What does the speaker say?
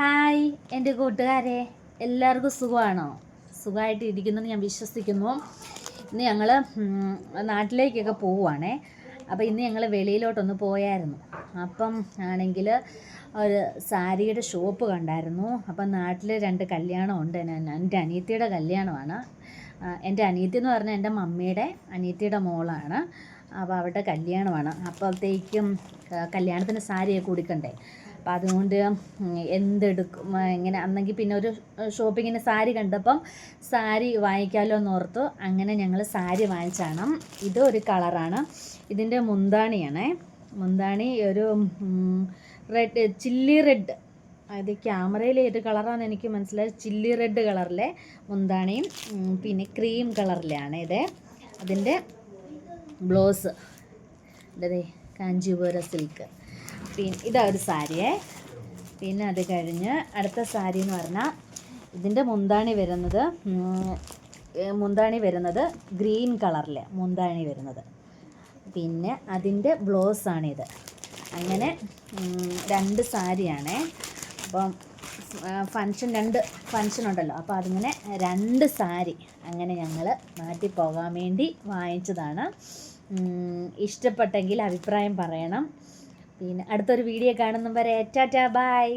Hi എന്റെ കൂട്ടുകാരെ. എല്ലാവർക്കും സുഖമാണോ? സുഖമായിട്ട് ഇരിക്കുന്നെന്ന് ഞാൻ വിശ്വസിക്കുന്നു. ഇന്ന് ഞങ്ങൾ നാട്ടിലേക്കൊക്കെ പോവുകയാണേ അപ്പോൾ ഇന്ന് ഞങ്ങൾ വെളിയിലോട്ടൊന്ന് പോയായിരുന്നു. അപ്പം ആണെങ്കിൽ ഒരു സാരിയുടെ ഷോപ്പ് കണ്ടായിരുന്നു. അപ്പം നാട്ടിൽ രണ്ട് കല്യാണം ഉണ്ട്. എന്റെ അനിയത്തിയുടെ കല്യാണമാണ്. എന്റെ അനിയത്തി എന്ന് പറഞ്ഞാൽ എന്റെ മമ്മിയുടെ അനിയത്തിയുടെ മോളാണ്. അപ്പോൾ അവരുടെ കല്യാണമാണ്. അപ്പോഴത്തേക്കും കല്യാണത്തിന് സാരിയൊക്കെ കൊടുക്കണ്ടേ അപ്പം അതുകൊണ്ട് എന്തെടുക്കും ഇങ്ങനെ അന്നെങ്കിൽ പിന്നെ ഒരു ഷോപ്പിങ്ങിന് സാരി കണ്ടപ്പം സാരി വാങ്ങിക്കാമല്ലോ എന്ന് ഓർത്തു. അങ്ങനെ ഞങ്ങൾ സാരി വാങ്ങിച്ചാണ്. ഇത് ഒരു കളറാണ്. ഇതിന്റെ മുന്താണിയാണേ. മുന്താണി ഒരു റെഡ് ചില്ലി റെഡ് അത് ക്യാമറയിൽ ഏത് കളറാണെന്ന് എനിക്ക് മനസ്സിലായത് ചില്ലി റെഡ് കളറിലെ മുന്താണിയും പിന്നെ ക്രീം കളറിലാണ് ഇത്. അതിന്റെ ബ്ലൗസ്. ഇതേ കാഞ്ചീപുര സിൽക്ക് പിന്നെ ഇതാ ഒരു സാരിയേ. പിന്നെ അത് കഴിഞ്ഞ് അടുത്ത സാരി എന്ന് പറഞ്ഞാൽ ഇതിന്റെ മുന്താണി വരുന്നത് മുന്താണി വരുന്നത് ഗ്രീൻ കളറിലെ മുന്താണി വരുന്നത്. പിന്നെ അതിന്റെ ബ്ലൗസാണിത്. അങ്ങനെ രണ്ട് സാരിയാണേ. അപ്പം ഫങ്ഷൻ രണ്ട് ഫങ്ഷൻ ഉണ്ടല്ലോ. അപ്പോൾ അതിങ്ങനെ രണ്ട് സാരി അങ്ങനെ ഞങ്ങൾ നാട്ടിൽ പോകാൻ വേണ്ടി വാങ്ങിച്ചതാണ്. ഇഷ്ടപ്പെട്ടെങ്കിൽ അഭിപ്രായം പറയണം. പിന്നെ അടുത്തൊരു വീഡിയോ കാണുന്നവരെ ടാറ്റാ ബൈ.